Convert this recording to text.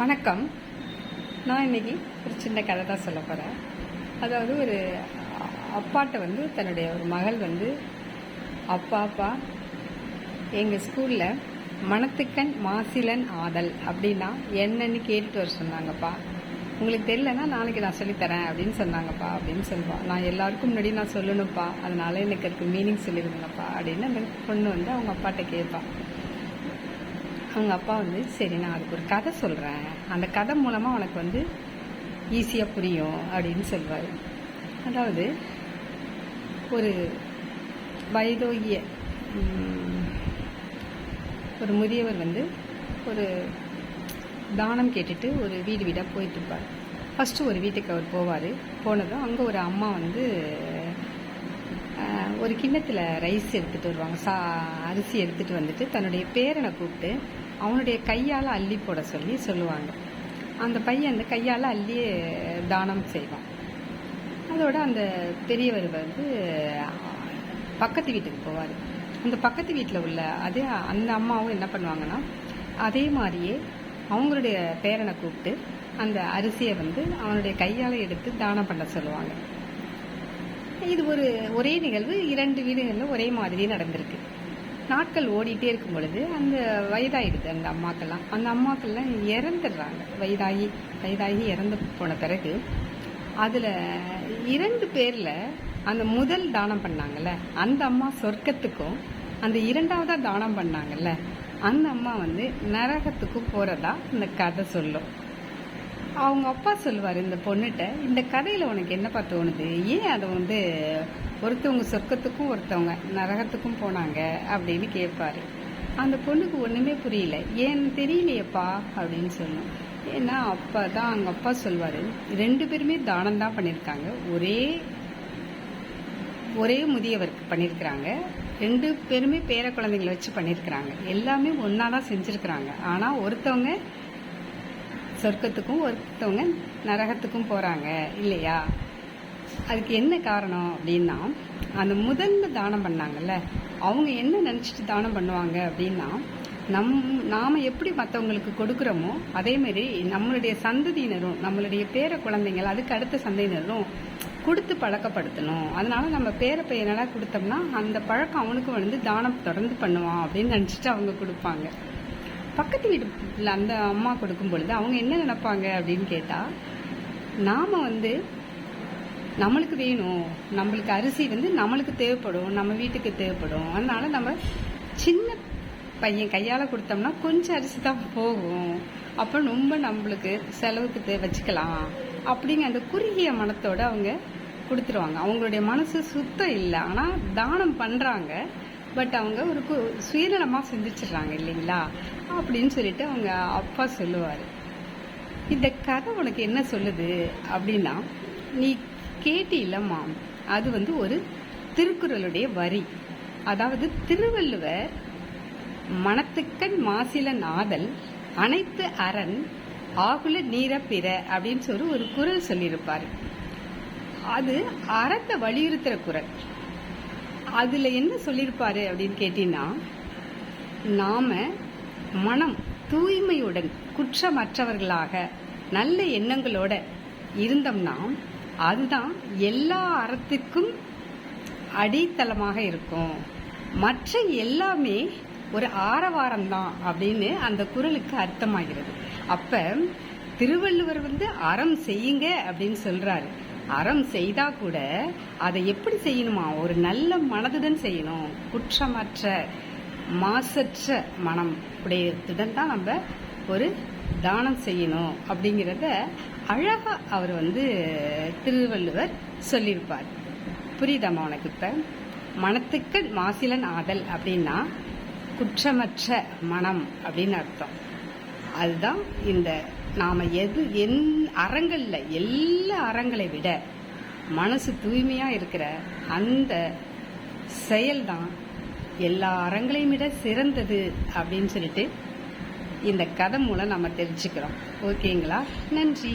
வணக்கம். நான் இன்னைக்கு ஒரு சின்ன கதை தான் சொல்ல போகிறேன் அதாவது ஒரு அப்பாட்ட வந்து தன்னுடைய ஒரு மகள் வந்து அப்பா அப்பா எங்கள் ஸ்கூலில் மணத்துக்கண் மாசிலன் ஆதல் அப்படின்னா என்னன்னு கேட்டுட்டு வர சொன்னாங்கப்பா. உங்களுக்கு தெரியலன்னா நாளைக்கு நான் சொல்லித்தரேன் அப்படின்னு சொன்னாங்கப்பா அப்படின்னு சொல்லுவான் நான் எல்லாருக்கும் முன்னாடி நான் சொல்லணும்ப்பா. அதனால எனக்கு அதுக்கு மீனிங் சொல்லிடுங்கப்பா அப்படின்னு அந்த பொண்ணு வந்து அவங்க அப்பாட்ட கேட்பான் அவங்க அப்பா வந்து சரி நான் அதுக்கு ஒரு கதை சொல்கிறேன் அந்த கதை மூலமாக உனக்கு வந்து ஈஸியாக புரியும் அப்படின்னு சொல்வார். அதாவது ஒரு வயதோகிய ஒரு முதியவர் வந்து ஒரு தானம் கேட்டுட்டு ஒரு வீடு வீடாக போயிட்டு இருப்பார். ஃபஸ்ட்டு ஒரு வீட்டுக்கு அவர் போவார். போனதும் அங்கே ஒரு அம்மா வந்து ஒரு கிண்ணத்தில் ரைஸ் எடுத்துகிட்டு வருவாங்க. சா அரிசி எடுத்துகிட்டு வந்துட்டு தன்னுடைய பேரனை கூப்பிட்டு அவனுடைய கையால் அள்ளி போட சொல்லி சொல்லுவாங்க. அந்த பையன் அந்த கையால் அள்ளியே தானம் செய்வான். அதோட அந்த பெரியவர் வந்து பக்கத்து வீட்டுக்கு போவார். அந்த பக்கத்து வீட்டில் உள்ள அதே அந்த அம்மாவும் என்ன பண்ணுவாங்கன்னா அதே மாதிரியே அவங்களுடைய பேரனை கூப்பிட்டு அந்த அரிசியை வந்து அவனுடைய கையால் எடுத்து தானம் பண்ண சொல்லுவாங்க. இது ஒரு ஒரே நிகழ்வு இரண்டு வீடுகளில் ஒரே மாதிரி நடந்திருக்கு. நாட்கள் ஓடிட்டே இருக்கும் பொழுது அந்த வயதாயிடுது அந்த அம்மாக்கெல்லாம். அந்த அம்மாக்கள்லாம் இறந்துடுறாங்க. வயதாகி வயதாகி இறந்து போன பிறகு அதில் இரண்டு பேரில் அந்த முதல் தானம் பண்ணாங்கல்ல அந்த அம்மா சொர்க்கத்துக்கும் அந்த இரண்டாவதாக தானம் பண்ணாங்கல்ல அந்த அம்மா வந்து நரகத்துக்கும் போகிறதா இந்த கதை சொல்லும். அவங்க அப்பா சொல்லுவார் இந்த பொண்ணுகிட்ட இந்த கதையில் உனக்கு என்னப்பா தோணுது? ஏன் அதை வந்து ஒருத்தவங்க சொர்க்கத்துக்கும் ஒருத்தவங்க நரகத்துக்கும் போனாங்க? அப்படின்னு கேட்பாரு. அந்த பொண்ணுக்கு ஒன்றுமே புரியல. ஏன்னு தெரியலையப்பா? அப்படின்னு சொல்லும். ஏன்னா அப்பா தான் அவங்க அப்பா சொல்வார் ரெண்டு பேருமே தானம் தான் பண்ணியிருக்காங்க. ஒரே ஒரே முதியவருக்கு பண்ணியிருக்கிறாங்க. ரெண்டு பேருமே பேர குழந்தைங்களை வச்சு பண்ணியிருக்கிறாங்க. எல்லாமே ஒன்றா தான் செஞ்சுருக்கிறாங்க. ஆனால் ஒருத்தவங்க சொர்க்கத்துக்கும் ஒருத்தவங்க நரகத்துக்கும் போகிறாங்க இல்லையா? அதுக்கு என்ன காரணம் அப்படின்னா அந்த முதல்ல தானம் பண்ணாங்கல்ல அவங்க என்ன நினச்சிட்டு தானம் பண்ணுவாங்க அப்படின்னா நம் நாம் எப்படி மற்றவங்களுக்கு கொடுக்குறோமோ அதேமாரி நம்மளுடைய சந்ததியினரும் நம்மளுடைய பேர குழந்தைங்கள் அதுக்கு அடுத்த சந்ததியினரும் கொடுத்து பழக்கப்படுத்தணும். அதனால நம்ம பேர பையனெல்லாம் கொடுத்தோம்னா அந்த பழக்கம் அவனுக்கு வந்து தானம் தொடர்ந்து பண்ணுவான் அப்படின்னு நினச்சிட்டு அவங்க கொடுப்பாங்க. பக்கத்து வீட்டுல அந்த அம்மா கொடுக்கும் பொழுது அவங்க என்ன நினைப்பாங்க அப்படின்னு கேட்டால் நாம் வந்து நம்மளுக்கு வேணும் நம்மளுக்கு அரிசி வந்து நம்மளுக்கு தேவைப்படும் நம்ம வீட்டுக்கு தேவைப்படும். அதனால நம்ம சின்ன பையன் கையால் கொடுத்தோம்னா கொஞ்சம் அரிசி தான் போகும். அப்போ ரொம்ப நம்மளுக்கு செலவுக்கு தே வச்சுக்கலாம் அப்படிங்க அந்த குறுகிய மனத்தோட அவங்க கொடுத்துருவாங்க. அவங்களுடைய மனசு சுத்தம் இல்லை. ஆனால் தானம் பண்ணுறாங்க பட் அவங்க ஒரு கு சுயநலமாக சிந்திச்சிடுறாங்க இல்லைங்களா? அப்படின்னு சொல்லிட்டு அவங்க அப்பா சொல்லுவார். இந்த கதை உனக்கு என்ன சொல்லுது? அப்படின்னா நீ கேட்டியில்லம்மா அது வந்து ஒரு திருக்குறளுடைய வரி. அதாவது திருவள்ளுவர் மனத்துக்கண் மாசில நாதல் அனைத்து அரண் ஆகுல நீர பிற அப்படின்னு சொல்லி ஒரு குறள் சொல்லியிருப்பார். அது அறத்தை வலியுறுத்துற குறள் அதில் என்ன சொல்லியிருப்பாரு அப்படின்னு கேட்டீங்கன்னா நாம் மனம் தூய்மையுடன் குற்றமற்றவர்களாக நல்ல எண்ணங்களோட இருந்தோம்னா அதுதான் எல்லா அறத்துக்கும் அடித்தளமாக இருக்கும். மற்ற எல்லாமே ஒரு ஆரவாரம் தான் அப்படின்னு அந்த குரலுக்கு அர்த்தமாகிறது. அப்ப திருவள்ளுவர் வந்து அறம் செய்யுங்க அப்படின்னு சொல்றாரு. அறம் செய்தா கூட அதை எப்படி செய்யணுமா? ஒரு நல்ல மனதுடன் செய்யணும். குற்றமற்ற மாசற்ற மனம். உடையதுடன் தான் நம்ம ஒரு தானம் செய்யணும் அப்படிங்கிறத அழகா அவர் வந்து திருவள்ளுவர் சொல்லியிருப்பார். புரியுதாம்மா உனக்கு இப்ப? மனத்துக்கு மாசிலன் ஆதல் அப்படின்னா குற்றமற்ற மனம் அப்படின்னு அர்த்தம். அதுதான் இந்த நாம எது என் அறங்களில் எல்லா அறங்களை விட மனசு தூய்மையாக இருக்கிற அந்த செயல்தான் எல்லா அறங்களையும் விட சிறந்தது அப்படின்னு சொல்லிட்டு இந்த கதை மூலம் நம்ம தெரிஞ்சுக்கிறோம். ஓகேங்களா? நன்றி.